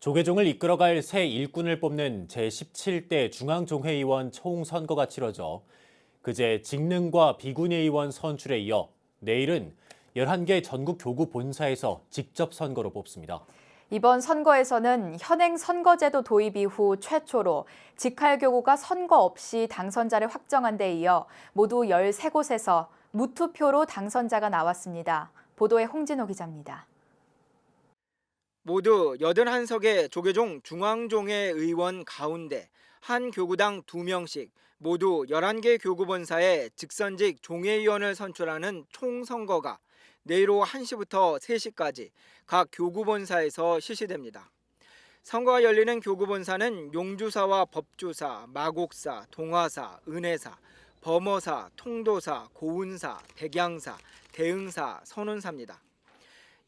조계종을 이끌어갈 새 일꾼을 뽑는 제17대 중앙종회의원 총선거가 치러져 그제 직능과 비군의의원 선출에 이어 내일은 11개 전국 교구 본사에서 직접 선거로 뽑습니다. 이번 선거에서는 현행 선거제도 도입 이후 최초로 직할교구가 선거 없이 당선자를 확정한 데 이어 모두 13곳에서 무투표로 당선자가 나왔습니다. 보도에 홍진호 기자입니다. 모두 81석의 조계종 중앙종회 의원 가운데 한 교구당 2명씩 모두 11개 교구본사의 직선직 종회의원을 선출하는 총선거가 내일 오후 1시부터 3시까지 각 교구본사에서 실시됩니다. 선거가 열리는 교구본사는 용주사와 법주사, 마곡사, 동화사, 은혜사, 범어사, 통도사, 고운사, 백양사, 대응사, 선운사입니다.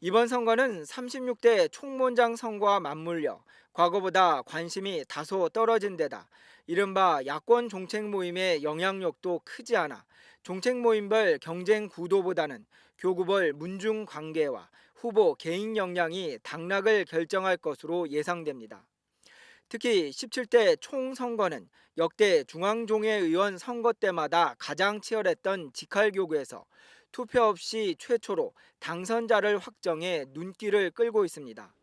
이번 선거는 36대 총무원장 선거와 맞물려 과거보다 관심이 다소 떨어진 데다 이른바 야권 정책 모임의 영향력도 크지 않아 정책 모임별 경쟁 구도보다는 교구별 문중 관계와 후보 개인 역량이 당락을 결정할 것으로 예상됩니다. 특히 17대 총선거는 역대 중앙종회 의원 선거 때마다 가장 치열했던 직할교구에서 투표 없이 최초로 당선자를 확정해 눈길을 끌고 있습니다.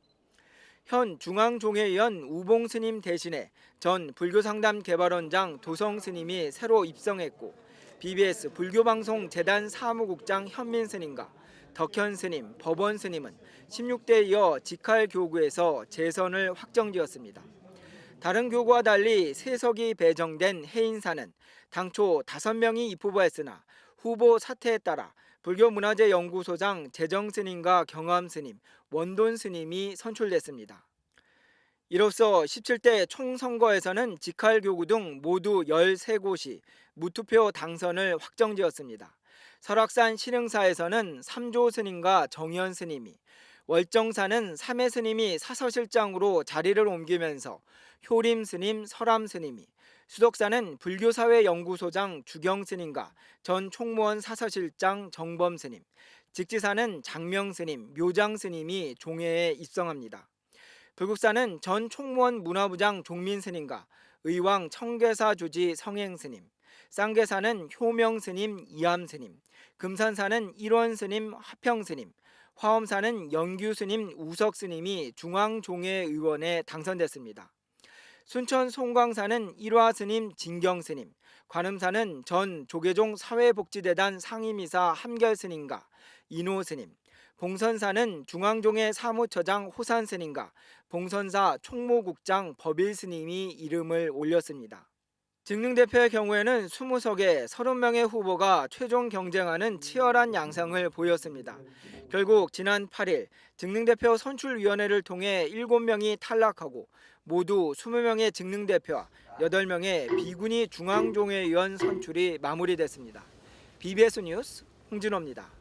현 중앙종회의원 우봉 스님 대신에 전 불교상담 개발원장 도성 스님이 새로 입성했고 BBS 불교방송 재단 사무국장 현민 스님과 덕현 스님, 법원 스님은 16대 이어 직할 교구에서 재선을 확정지었습니다. 다른 교구와 달리 세석이 배정된 해인사는 당초 5명이 입후보했으나 후보 사퇴에 따라 불교문화재연구소장 재정스님과 경암스님, 원돈스님이 선출됐습니다. 이로써 17대 총선거에서는 직할교구 등 모두 13곳이 무투표 당선을 확정지었습니다. 설악산 신흥사에서는 삼조 스님과 정현 스님이, 월정사는 삼해 스님이 사서실장으로 자리를 옮기면서 효림 스님, 설암 스님이, 수덕사는 불교사회 연구소장 주경 스님과 전 총무원 사서실장 정범 스님, 직지사는 장명 스님, 묘장 스님이 종회에 입성합니다. 불국사는 전 총무원 문화부장 종민 스님과 의왕 청계사 주지 성행 스님, 쌍계사는 효명 스님, 이암 스님, 금산사는 일원 스님, 화평 스님, 화엄사는 영규 스님, 우석 스님이 중앙종회 의원에 당선됐습니다. 순천 송광사는 일화 스님, 진경 스님, 관음사는 전 조계종 사회복지대단 상임이사 함결 스님과 인호 스님, 봉선사는 중앙종회 사무처장 호산 스님과 봉선사 총무국장 법일 스님이 이름을 올렸습니다. 직능대표의 경우에는 20석에 30명의 후보가 최종 경쟁하는 치열한 양상을 보였습니다. 결국 지난 8일 직능대표 선출위원회를 통해 7명이 탈락하고 모두 20명의 직능대표와 8명의 비군이 중앙종회의원 선출이 마무리됐습니다. BBS 뉴스 홍진호입니다.